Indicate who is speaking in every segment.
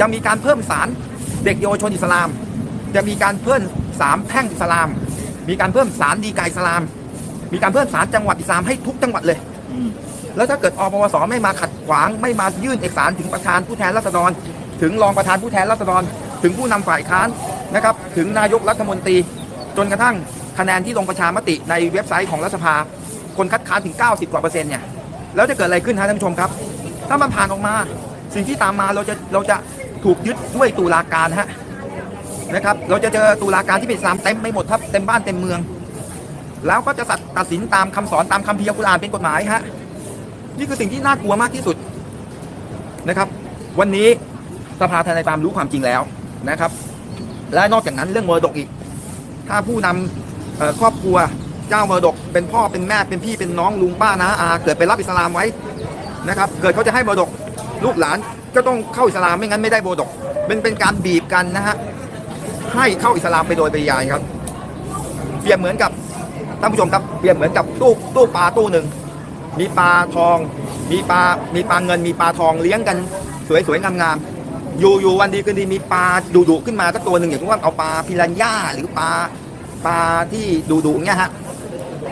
Speaker 1: จะมีการเพิ่มศาลเด็กเยาวชนอิสลาม จะมีการเพิ่มสามแพ่งอิสลาม มีการเพิ่มศาลดีกาอิสลาม มีการเพิ่มศาลจังหวัดอิสลามให้ทุกจังหวัดเลย แล้วถ้าเกิดอปวสไม่มาขัดขวางไม่มายื่นเอกสารถึงประธานผู้แทนราษฎร ถึงรองประธานผู้แทนราษฎร ถึงผู้นำฝ่ายค้านนะครับ ถึงนายกรัฐมนตรี จนกระทั่งคะแนนที่ลงประชามติในเว็บไซต์ของรัฐสภา คนคัดค้านถึง 90 กว่าเปอร์เซ็นต์เนี่ยแล้วจะเกิดอะไรขึ้นฮะท่านผู้ชมครับ ถ้ามันผ่านออกมาสิ่งที่ตามมาเราจะเราจะ ถูกยึดด้วยตุลาการฮะนะครับ เราจะเจอตุลาการที่เป็นสามเต็มไม่หมดครับเต็มบ้านเต็มเมือง แล้วก็จะตัดสินตามคำสอนตามคัมภีร์อัลกุรอานเป็นกฎหมายฮะนี่คือสิ่งที่น่ากลัวมากที่สุดนะครับ วันนี้สภาทนายความรู้ความจริงแล้วนะครับ และนอกจากนั้นเรื่องมรดกอีก ถ้าผู้นำเอ่อครอบครัวเจ้ามรดก เป็นพ่อเป็นแม่เป็นพี่เป็นน้องลุงป้านาอาเกิดไปรับอิสลามไว้นะครับ เกิดเขาจะให้มรดกลูกหลาน ก็ต้องเข้าอิสลามไม่งั้นไม่ได้มรดกเป็นเป็นการบีบกันนะฮะให้เข้าอิสลามไปโดยปริยายครับ เปรียบเหมือนกับท่านผู้ชมครับเปรียบเหมือนกับตู้ตู้ปลาตู้หนึ่งมีปลาทอง มีปลามีปลาเงิน มีปลาทองเลี้ยงกัน สวยๆงามๆอยู่อยู่วันดีคืนดีมีปลาดุดุขึ้นมาสักตัวหนึ่งอย่างเช่นว่าเอาปลาพิรันย่าหรือปลาปลาที่ดุดุเงี้ยฮะ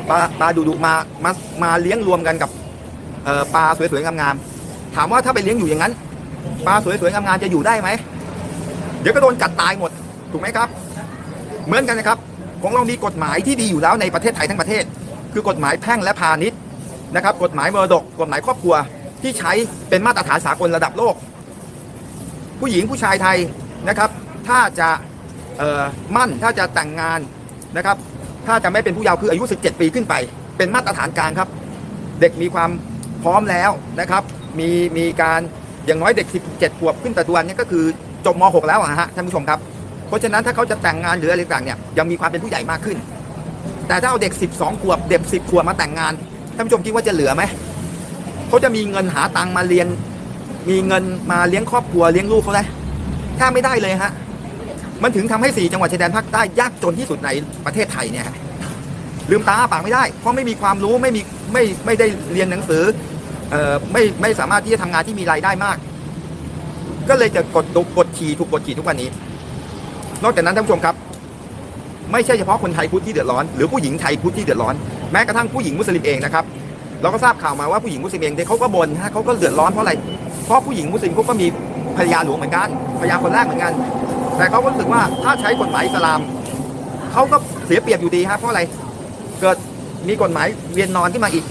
Speaker 1: ปลาปลาดุดุมามามาเลี้ยงรวมกันกับปลาสวยๆงามๆถามว่าถ้าไปเลี้ยงอยู่อย่างนั้น ปลาสวยๆงามๆจะอยู่ได้ไหม เดี๋ยวก็โดนกัดตายหมด ถูกไหมครับ เหมือนกันนะครับ ของเรามีกฎหมายที่ดีอยู่แล้วในประเทศไทยทั้งประเทศ คือกฎหมายแพ่งและพาณิชย์นะครับ กฎหมายมรดก กฎหมายครอบครัวที่ใช้เป็นมาตรฐานสากลระดับโลก ผู้หญิงผู้ชายไทยนะครับ ถ้าจะมั่นถ้าจะแต่งงานนะครับ ถ้าจะไม่เป็นผู้เยาว์คืออายุ 17 ปีขึ้นไป เป็นมาตรฐานกลางครับ เด็กมีความพร้อมแล้วนะครับ มีมีการ อย่างน้อยเด็ก 17 ขวบขึ้นแต่ตัวนนี้ก็คือจบม .6 แล้วอะฮะท่านผู้ชมครับ เพราะฉะนั้นถ้าเขาจะแต่งงานหรืออะไรต่างเนี่ยยังมีความเป็นผู้ใหญ่มากขึ้น แต่ถ้าเอาเด็ก 12 ขวบ เด็ก 10 ขวบมาแต่งงานท่านผู้ชมคิดว่าจะเหลือไหมเขาจะมีเงินหาตังมาเรียน มีเงินมาเลี้ยงครอบครัวเลี้ยงลูกเขาได้แค่ไม่ได้เลยฮะมันถึงทำให้สี่จังหวัดชายแดนภาคใต้ยากจนที่สุดในประเทศไทยเนี่ยลืมตาปากไม่ได้ เพราะไม่มีความรู้ไม่มีไม่ไม่ได้เรียนหนังสือ ไม่ไม่สามารถที่จะทำงานที่มีรายได้มาก ก็เลยจะกดกดขี่ถูกกดขี่ทุกวันนี้ นอกจากนั้นท่านผู้ชมครับ ไม่ใช่เฉพาะคนไทยพุทธที่เดือดร้อน หรือผู้หญิงไทยพุทธที่เดือดร้อนแม้กระทั่งผู้หญิงมุสลิมเองนะครับเราก็ทราบข่าวมาว่าผู้หญิงมุสลิมเองเนี่ยเขาก็บ่นฮะเขาก็เดือดร้อนเพราะอะไรเพราะผู้หญิงมุสลิมเขาก็มีภรรยาหลวงเหมือนกันภรรยาคนแรกเหมือนกัน แต่เขาก็รู้สึกว่าถ้าใช้กฎหมายอิสลามเขาก็เสียเปรียบอยู่ดีฮะเพราะอะไรเกิดมีกฎหมายเวียนนอนขึ้นมาอีก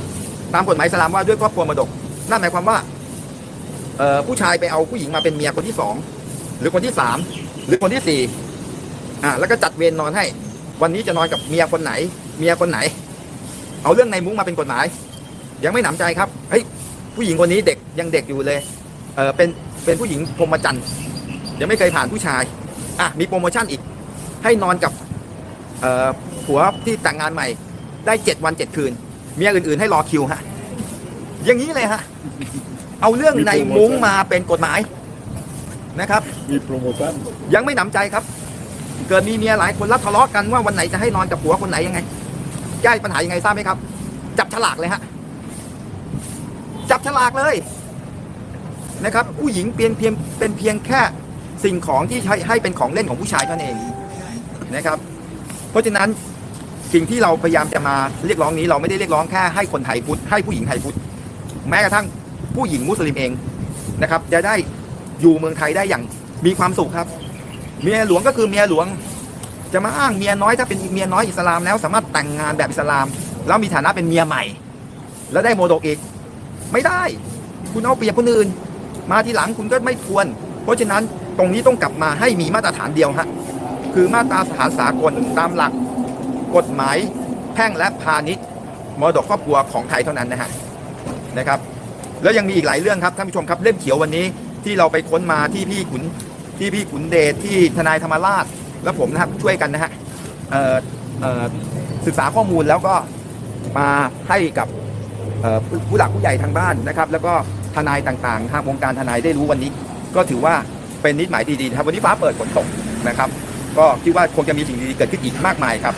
Speaker 1: ตามกฎหมายสลามว่าด้วยครอบครัวมรดก นั่นหมายความว่าผู้ชายไปเอาผู้หญิงมาเป็นเมียคนที่สองหรือคนที่สามหรือคนที่สี่อ่าแล้วก็จัดเวรนอนให้ วันนี้จะนอนกับเมียคนไหน เมียคนไหน เอาเรื่องในมุ้งมาเป็นกฎหมาย ยังไม่หนำใจครับเฮ้ยผู้หญิงคนนี้เด็กยังเด็กอยู่เลยเออเป็นเป็นผู้หญิงพรหมจรรย์ยังไม่เคยผ่านผู้ชายอะมีโปรโมชั่นอีก ให้นอนกับเอ่อผัวที่แต่งงานใหม่ได้เจ็ดวันเจ็ดคืน เมียอื่น ๆ ให้รอคิวฮะ อย่างนี้เลยฮะ เอาเรื่องในมุ้งมาเป็นกฎหมายนะครับ
Speaker 2: มีโปรโมชั่น
Speaker 1: ยังไม่หนำใจครับ เกิดมีเมียหลายคนแล้วทะเลาะกันว่าวันไหนจะให้นอนกับผัวคนไหนยังไงแก้ปัญหายังไงทราบไหมครับ จับฉลากเลยฮะ จับฉลากเลยนะครับ ผู้หญิงเพียงเพียงเป็นเพียงแค่สิ่งของที่ใช้ให้เป็นของเล่นของผู้ชายเท่านั้นเองนะครับ เพราะฉะนั้น สิ่งที่เราพยายามจะมาเรียกร้องนี้เราไม่ได้เรียกร้องแค่ให้คนไทยพุทธให้ผู้หญิงไทยพุทธแม้กระทั่งผู้หญิงมุสลิมเองนะครับ จะได้อยู่เมืองไทยได้อย่างมีความสุขครับ เมียหลวงก็คือเมียหลวง จะมาอ้างเมียน้อยถ้าเป็นเมียน้อยอิสลามแล้วสามารถแต่งงานแบบอิสลาม แล้วมีฐานะเป็นเมียใหม่ แล้วได้โมดกอีก ไม่ได้ คุณเอาเปรียบคนอื่น มาทีหลังคุณก็ไม่ควร เพราะฉะนั้นตรงนี้ต้องกลับมาให้มีมาตรฐานเดียวฮะคือมาตรฐานสากลตามหลัก กฎหมายแพ่งและพาณิชย์มรดกครอบครัวของไทยเท่านั้นนะฮะนะครับ แล้วยังมีอีกหลายเรื่องครับท่านผู้ชมครับเล่มเขียววันนี้ที่เราไปค้นมาที่พี่ขุนที่พี่ขุนเดชที่ทนายธรรมราชและผมนะครับช่วยกันนะฮะศึกษาข้อมูลแล้วก็มาให้กับผู้ผู้หลักผู้ใหญ่ทางบ้านนะครับ แล้วก็ทนายต่างๆทางวงการทนายได้รู้วันนี้ ก็ถือว่าเป็นนิดหมายดีๆนะครับวันนี้ฟ้าเปิดฝนตกนะครับ ก็คิดว่าคงจะมีสิ่งดีๆเกิดขึ้นอีกมากมายครับ